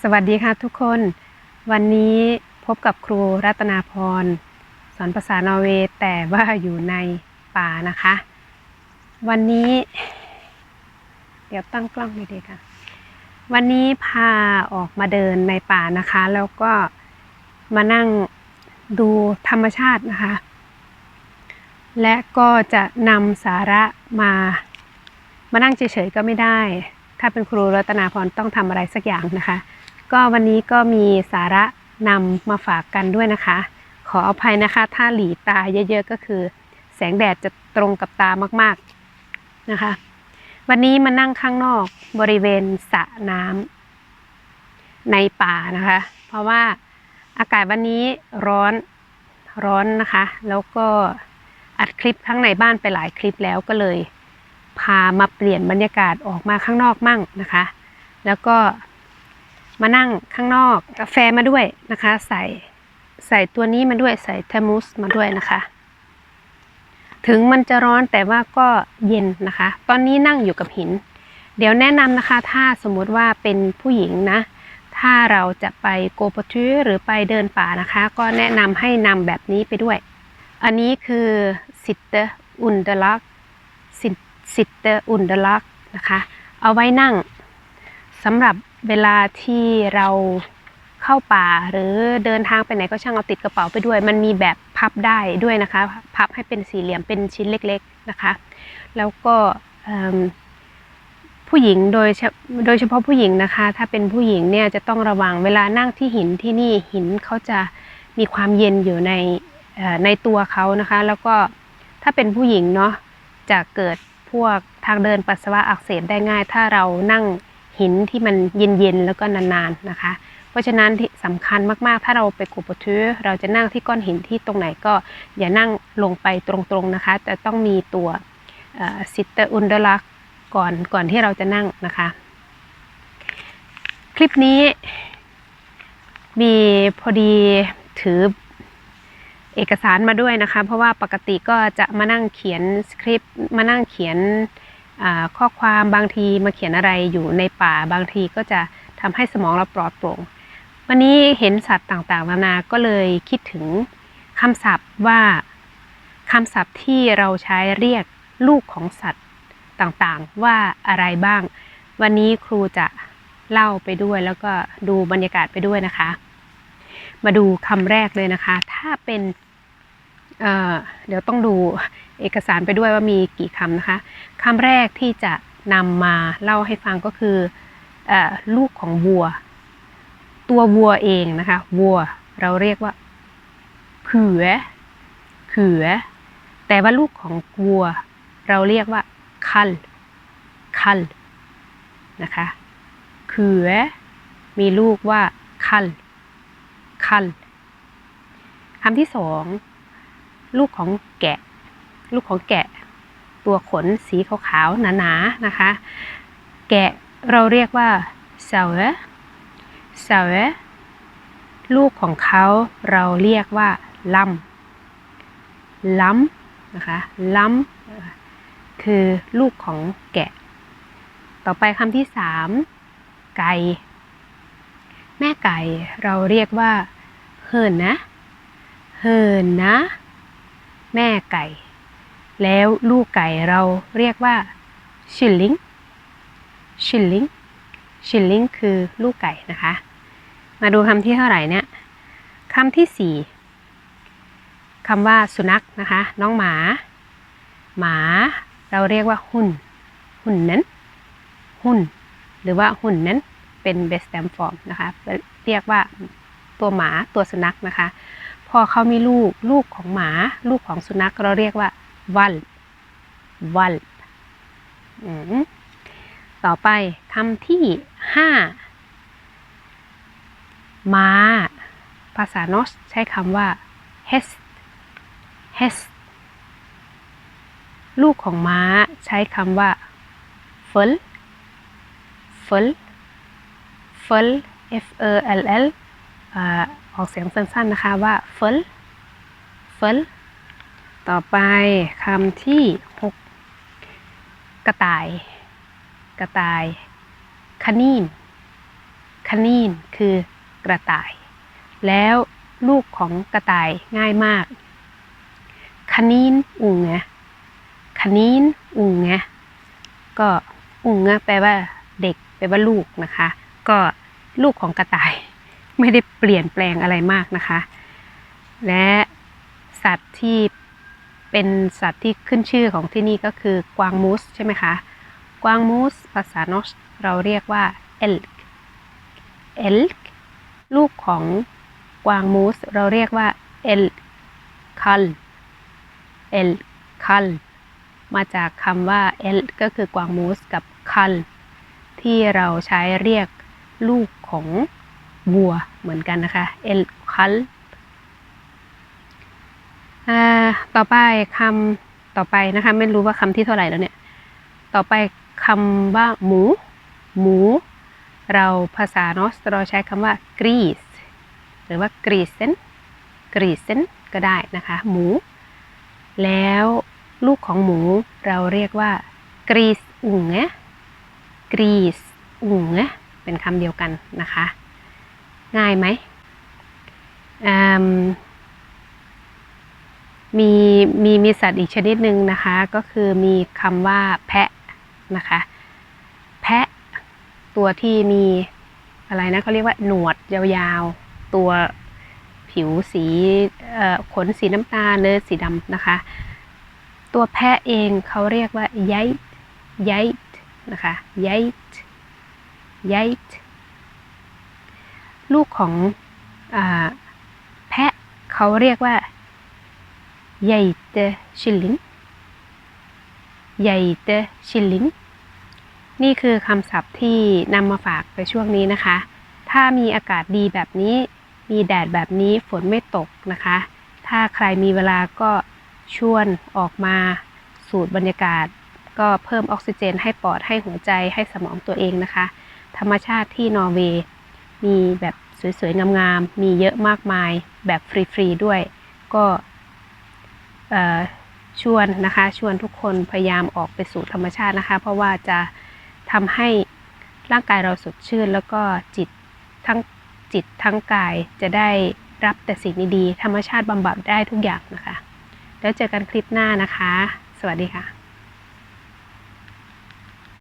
สวัสดีค่ะทุกคน วันนี้พบกับครูรัตนาพร สอนภาษานอร์เวย์แต่ว่าอยู่ในป่านะคะ วันนี้ เดี๋ยวตั้งกล้องดีๆค่ะ วันนี้พาออกมาเดินในป่านะคะ แล้วก็มานั่งดูธรรมชาตินะคะ และก็จะนำสาระมา มานั่งเฉยๆก็ไม่ได้ ถ้าเป็นครูรัตนาพรต้องทำอะไรสักอย่างนะคะ ก็วันนี้ก็มีสาระนำมาฝากกันด้วยนะคะ ขออภัยนะคะ ถ้าหลีตาเยอะๆก็คือ แสงแดดจะตรงกับตามากๆนะคะ วันนี้มานั่งข้างนอกบริเวณสระน้ำในป่านะคะ เพราะว่าอากาศวันนี้ร้อนร้อนนะคะ แล้วก็อัดคลิปข้างในบ้านไปหลายคลิปแล้วก็เลย พามาเปลี่ยนบรรยากาศออกมาข้างนอกมั่งนะคะ แล้วก็มานั่งข้างนอกกาแฟมาด้วยนะคะ ใส่ใส่ตัวนี้มาด้วยใส่เทมุสมาด้วยนะคะ ถึงมันจะร้อนแต่ว่าก็เย็นนะคะ ตอนนี้นั่งอยู่กับหิน เดี๋ยวแนะนำนะคะ ถ้าสมมติว่าเป็นผู้หญิงนะ ถ้าเราจะไปโกโปทูหรือไปเดินป่านะคะ ก็แนะนำให้นำแบบนี้ไปด้วย อันนี้คือสิตเตอร์อุนเดลักสิต เตอร์อุนเดลักนะคะ เอาไว้นั่งสำหรับเวลาที่เราเข้าป่าหรือเดินทางไปไหนก็ช่างเอาติดกระเป๋าไปด้วย มันมีแบบพับได้ด้วยนะคะ พับให้เป็นสี่เหลี่ยมเป็นชิ้นเล็กๆนะคะ แล้วก็ผู้หญิงโดยเฉโดยเฉพาะผู้หญิงนะคะ ถ้าเป็นผู้หญิงเนี่ยจะต้องระวังเวลานั่งที่หินที่นี่หินเขาจะมีความเย็นอยู่ในในตัวเขานะคะ แล้วก็ถ้าเป็นผู้หญิงเนาะจะเกิด พวกทางเดินปัสสาวะอักเสบได้ง่าย ถ้าเรานั่งหินที่มันเย็นๆแล้วก็นานๆนะคะ เพราะฉะนั้นที่สำคัญมากๆ ถ้าเราไปกูปะทือเราจะนั่งที่ก้อนหินที่ตรงไหนก็อย่านั่งลงไปตรงๆนะคะแต่ต้องมีตัวซิตเตอร์อุนดลักก่อนก่อนที่เราจะนั่งนะคะ คลิปนี้มีพอดีถือ เอกสารมาด้วยนะคะ เพราะว่าปกติก็จะมานั่งเขียนสคริปต์มานั่งเขียนข้อความบางทีมาเขียนอะไรอยู่ในป่าบางทีก็จะทำให้สมองเราปลอดโปร่ง วันนี้เห็นสัตว์ต่างๆ นานาก็เลยคิดถึงคำศัพท์ว่าคำศัพท์ที่เราใช้เรียกลูกของสัตว์ต่างๆ ว่าอะไรบ้าง วันนี้ครูจะเล่าไปด้วยแล้วก็ดูบรรยากาศไปด้วยนะคะ มาดูคำแรกเลยนะคะ ถ้าเป็นเเดี๋ยวต้องดูเอกสารไปด้วยว่ามีกี่คำนะคะคำแรกที่จะนำมาเล่าให้ฟังก็คือออลูกของวัว ตัววัวเองนะคะวัวเราเรียกว่าเขือเขือ แต่ว่าลูกของวัว เราเรียกว่าคัลคัลนะคะเขือมีลูกว่าคัล คัลคำที่สองลูกของแกะ ลูกของแกะ ตัวขนสีขาวๆหนาๆนะคะ แกะเราเรียกว่าเสาเสาลูกของเขาเราเรียกว่าลำล้ำนะคะล้ำคือลูกของแกะ ต่อไปคำที่สามไก่ แม่ไก่เราเรียกว่า เฮินนะเฮินนะ แม่ไก่ แล้วลูกไก่เราเรียกว่าชิลลิงชิลลิงชิลลิงคือลูกไก่นะคะ มาดูคำที่เท่าไหร่เนี่ยคำที่สี่คำว่าสุนัขนะคะ น้องหมา หมา เราเรียกว่าหุ่น หุ่นนั้นหุ่น หรือว่าหุ่นนั้นเป็น best stem form นะคะ เรียกว่า ตัวหมาตัวสุนัขนะคะ พอเขามีลูกลูกของหมา ลูกของสุนัขเราเรียกว่าวัลวัลต่อไปคำที่ห้าม้าภาษาโนสใช้คำว่า hes hes ลูกของม้าใช้คำว่า f u l f u l f u l f e l l ออกเสียงสั้นๆนะคะว่า f u l f u l ต่อไปคำที่ 6 กระต่าย กระต่ายคนีนคนีนคือกระต่าย แล้วลูกของกระต่ายง่ายมากคนีนอุงไงคนีนอุงไงก็อุงไงแปลว่าเด็กแปลว่าลูกนะคะ ก็ลูกของกระต่าย ไม่ได้เปลี่ยนแปลงอะไรมากนะคะ และสัตว์ที่เป็นสัตว์ที่ขึ้นชื่อของที่นี่ก็คือกวางมูสใช่ไหมคะ กวางมูสภาษานอสเราเรียกว่าเอลกเอลกลูกของกวางมูสเราเรียกว่าเอลคัลเอลคัลมาจากคำว่าเอลก็คือกวางมูสกับคัลที่เราใช้เรียกลูกของ วัวเหมือนกันนะคะ เอลคัลต่อไปคำต่อไปนะคะ ไม่รู้ว่าคำที่เท่าไหร่แล้วเนี่ย ต่อไปคำว่าหมู หมู เราภาษานาะเราใช้คำว่า grease หรือว่า grisen grisen ก็ได้นะคะ หมู แล้วลูกของหมูเราเรียกว่า gris unge gris unge เป็นคำเดียวกันนะคะ ง่ายไหมมมีมีมีสัตว์อีกชนิดหนึ่งนะคะ ก็คือมีคำว่าแพะนะคะ แพะตัวที่มีอะไรนะเขาเรียกว่าหนวดยาวๆ ตัวผิวสีขนสีน้ำตาลหรือสีดำนะคะ ตัวแพะเองเขาเรียกว่าไยต์ไยต์นะคะไยต์ไยต์ ลูกของอแพะเขาเรียกว่า geiteskilling geiteskilling นี่คือคำศัพท์ที่นำมาฝากในช่วงนี้นะคะ ถ้ามีอากาศดีแบบนี้ มีแดดแบบนี้ฝนไม่ตกนะคะ ถ้าใครมีเวลาก็ชวนออกมาสูดบรรยากาศ ก็เพิ่มออกซิเจนให้ปอดให้หัวใจให้สมองตัวเองนะคะ ธรรมชาติที่นอร์เวย์ มีแบบสวยๆงามๆมีเยอะมากมายแบบฟรีๆด้วย ก็ชวนนะคะชวนทุกคนพยายามออกไปสู่ธรรมชาตินะคะ เพราะว่าจะทำให้ร่างกายเราสดชื่น แล้วก็จิตทั้งจิตทั้งกายจะได้รับแต่สิ่งดีๆธรรมชาติบำบัดได้ทุกอย่างนะคะ แล้วเจอกันคลิปหน้านะคะ สวัสดีค่ะ